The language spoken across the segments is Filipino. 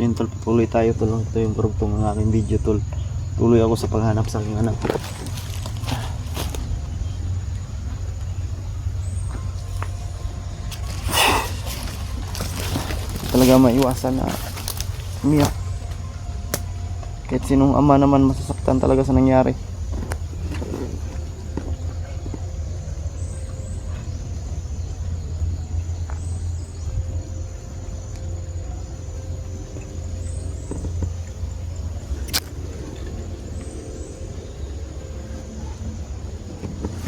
Yun tol, tuloy tayo tol. Ito yung karugtong ng aking video tol. Tuloy ako sa paghanap sa aking anak. Talaga maiwasan na umiyak. Kahit sinong ama naman masasaktan talaga sa nangyari.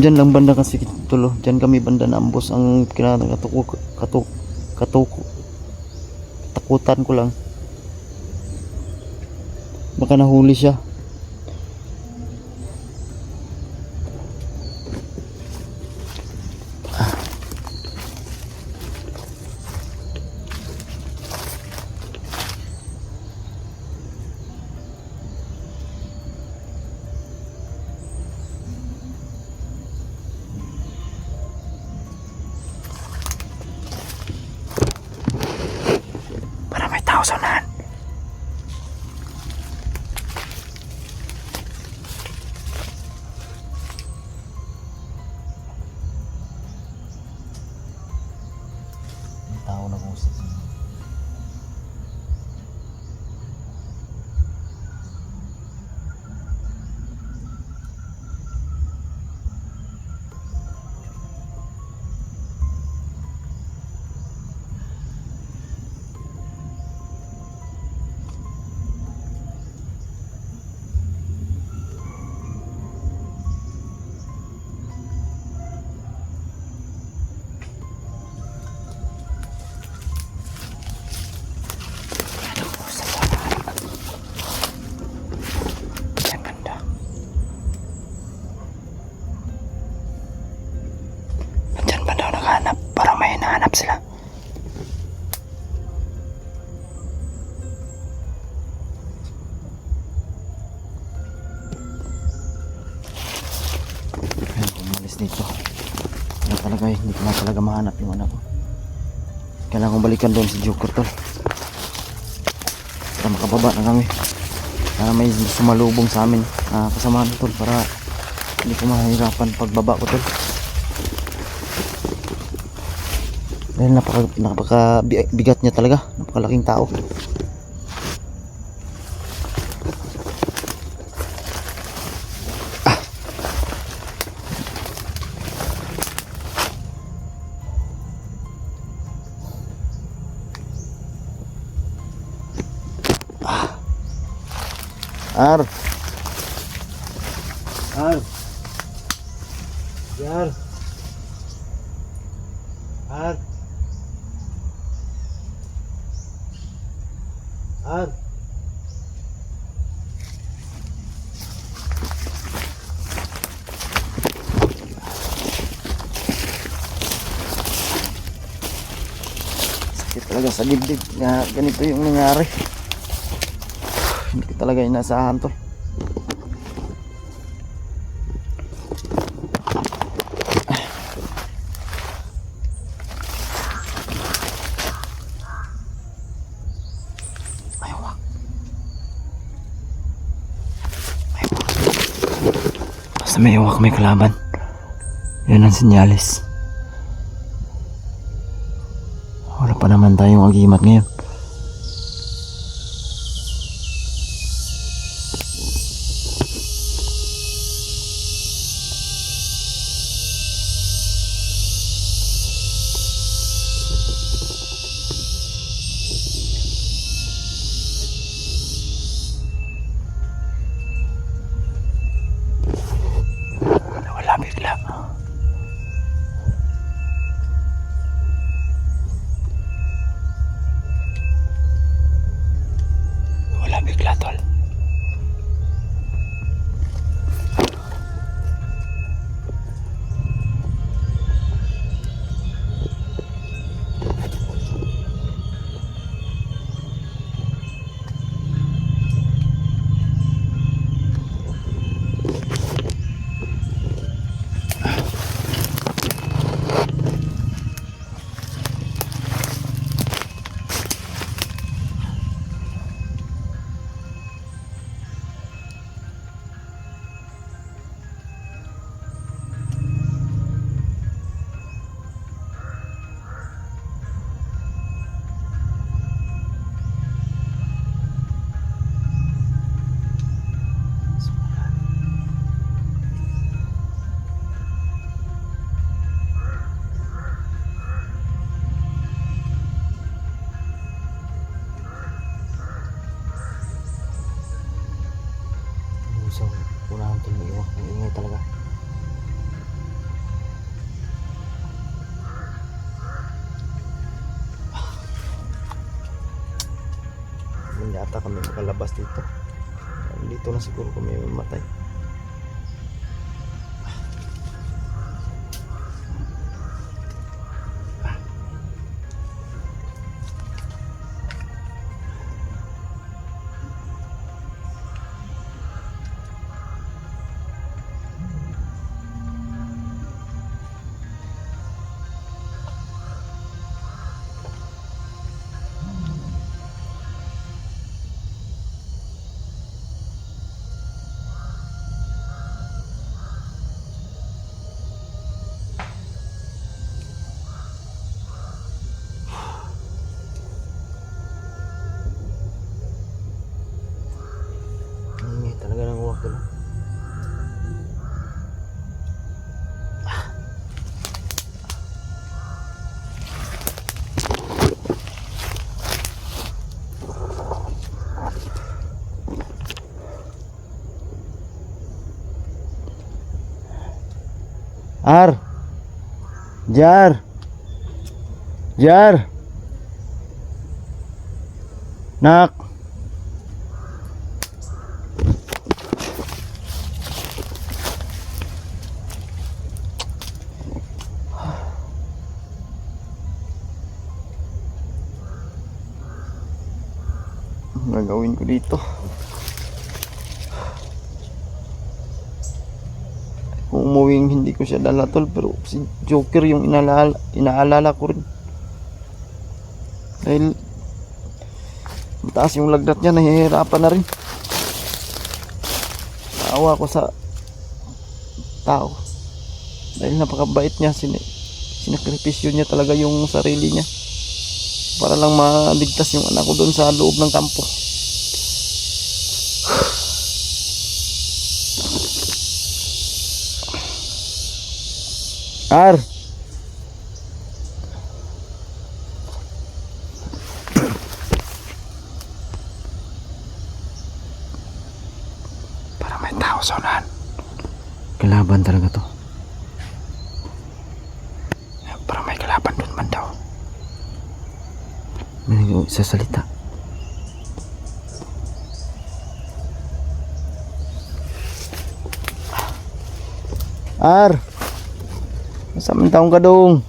Diyan lang banda kasi tulo. Diyan kami banda na ambos ang kinakatuko katuk katuko takutan ko lang. Baka nahuli siya. Kailangan kong balikan doon si Joker tol. Para makababa na kami. Para may sumalubong sa amin. Ah, kasamahan tol para hindi ko mahirapan pagbaba ko tol. Dahil napaka, napaka bi- bigat niya talaga. Napakalaking tao. Ar. Ar. Yar. Ar. Ar. Sakit talaga sa dibdib na ganito yung nangyari. Talaga inasahan to. Basta may uwak, may kalaban. Yun ang sinyalis. Wala pa naman tayong agimat ngayon. Lang yata kami makalabas dito. Dito na siguro kami mamatay. Ar! Jar! Jar! Nak! Ang gagawin ko dito? Kung umuwing hindi ko siya dala tol pero si Joker yung inaalala, inaalala ko rin. Dahil mataas yung lagnat niya, nahihirapan na rin. Naawa ko sa tao. Dahil napakabait niya, sin sinakripisyo niya talaga yung sarili niya para lang maligtas yung anak ko doon sa loob ng kampo. Ar! Para may tao sa unahan. Kalaban talaga to. Para may kalaban doon man daw. May sa salita. Ar! Nasa man taong ka dong?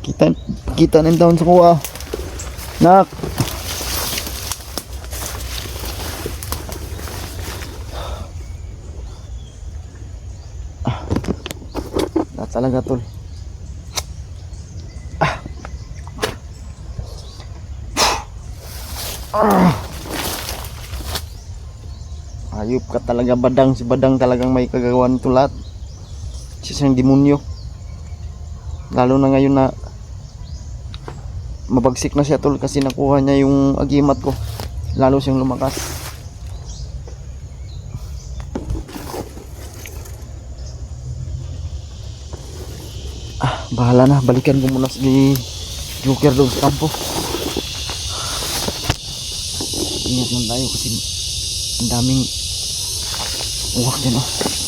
Kita, kita ng taon sa kuha. Nak! Ah. Talaga tol. Ayop ka talaga badang si badang talagang may kagawan nito Siya siyang demonyo. Lalo na ngayon na mabagsik na siya tol kasi nakuha niya yung agimat ko. Lalo siyang lumakas. Ah, bahala na. Balikan ko muna si Joker doon sa kampo. Ingat lang tayo kasi ang daming uwak dyan oh.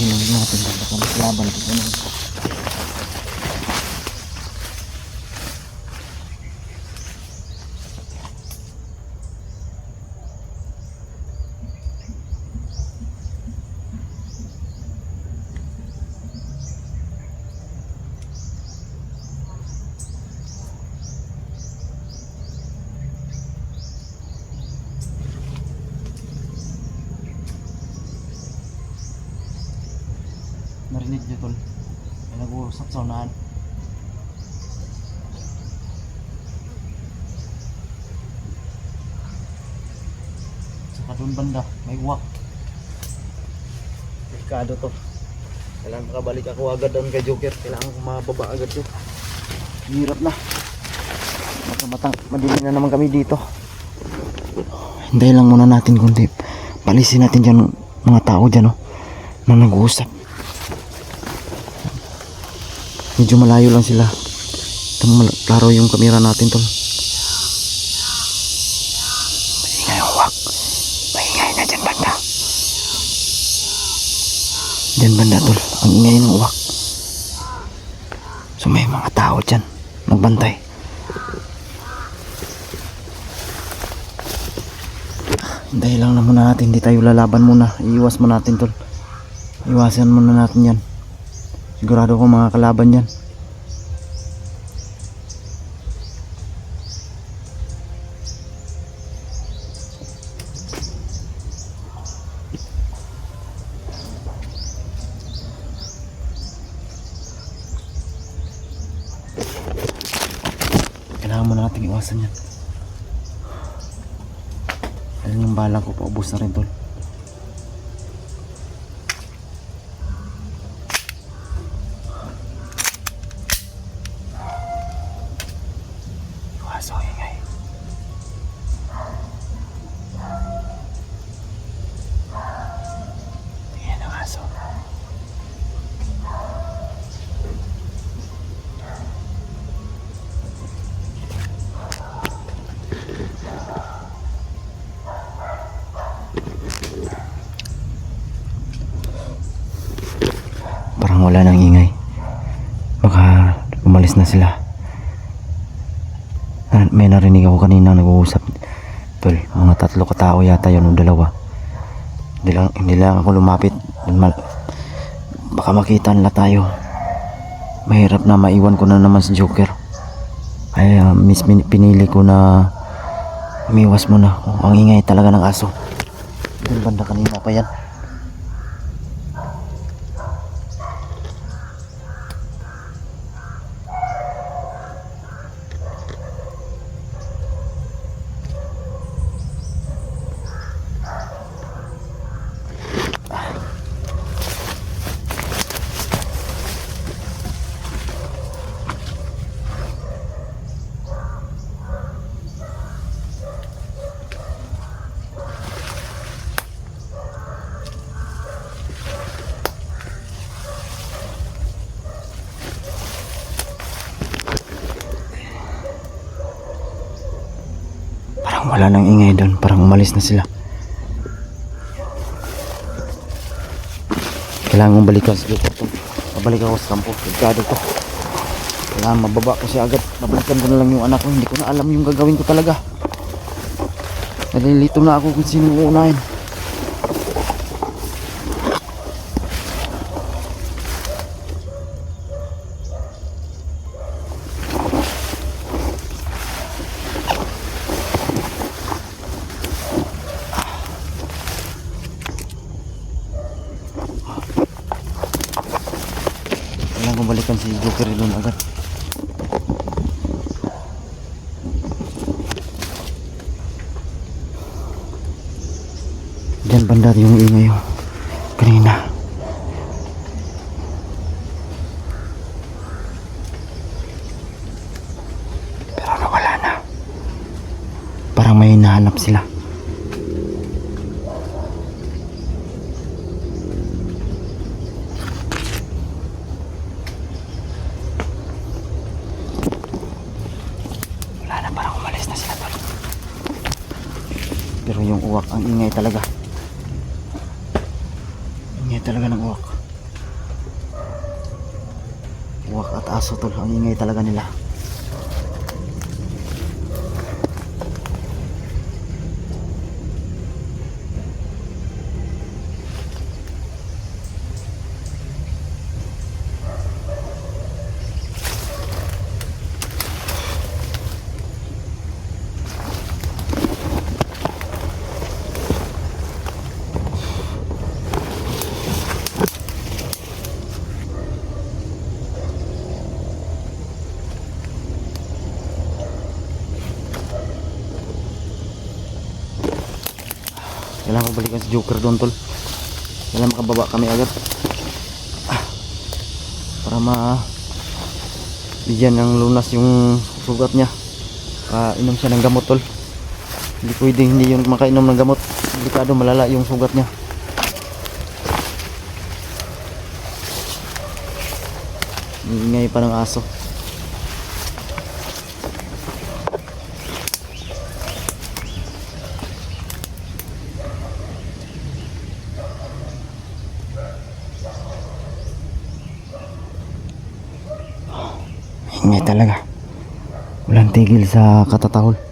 Tingnan natin baka mas laban ko sa mga. Narinig niyo tol. May nag-uusap sa unahan. Saka doon banda, may uwak. Delikado to. Kailangan makabalik ako agad doon kay Joker. Kailangan ko mababa agad to. Hirap na. Matamatang, madili na naman kami dito. Hintayin lang muna natin kundi. Palisin natin dyan mga tao dyan oh. Na nag-uusap. Medyo malayo lang sila. Klaro yung kamera natin tol. Maingay huwag. Maingay na dyan banda. Dyan banda tol. Ang ingay ng uwak. So may mga tao dyan. Nagbantay. Hintayin lang na muna natin. Hindi tayo lalaban muna. Iiwas mo natin tol. Iwasan muna natin yan. Sigurado ko mga kalaban yan. Kailangan mo natin iwasan yan. Dahil yung bala ko paubos na rin tol. Sila. Ah, May narinig ako kanina nag-uusap. Tol, mga tatlo katao yata yun o dalawa. Hindi lang, hindi lang ako lumapit. Baka makita nila tayo. Mahirap na maiwan ko na naman si Joker. Kaya miss min- pinili ko na umiwas muna. Ang ingay talaga ng aso. Yung banda kanina pa yan. Parang wala nang ingay doon. Parang umalis na sila. Kailangan kong balikan sa lupa to. Babalik ako sa kampo. Delikado to. Kailangan mababa ko siya agad. Babalikan ko na lang yung anak ko. Hindi ko na alam yung gagawin ko talaga. Nalilito na ako kung sino uunahin. Balikan si Joker doon agad. Diyan banda yung ingay yung kanina. Pero nawala na. Parang may hinahanap sila. Wala na, parang umalis na sila tol. Pero yung uwak, ang ingay talaga. Ingay talaga ng uwak. Uwak at aso tol, ang ingay talaga nila. Kailangan ko balikan si Joker doon tol. Kailangan makababa kami agad. Ah, para ma bigyan ng lunas yung sugat niya. Ah, inom siya ng gamot tol. Hindi pwedeng hindi yung makainom ng gamot. Delikado malala yung sugat niya. Ingay pa ng aso. Ingay talaga. Walang tigil sa katatahol.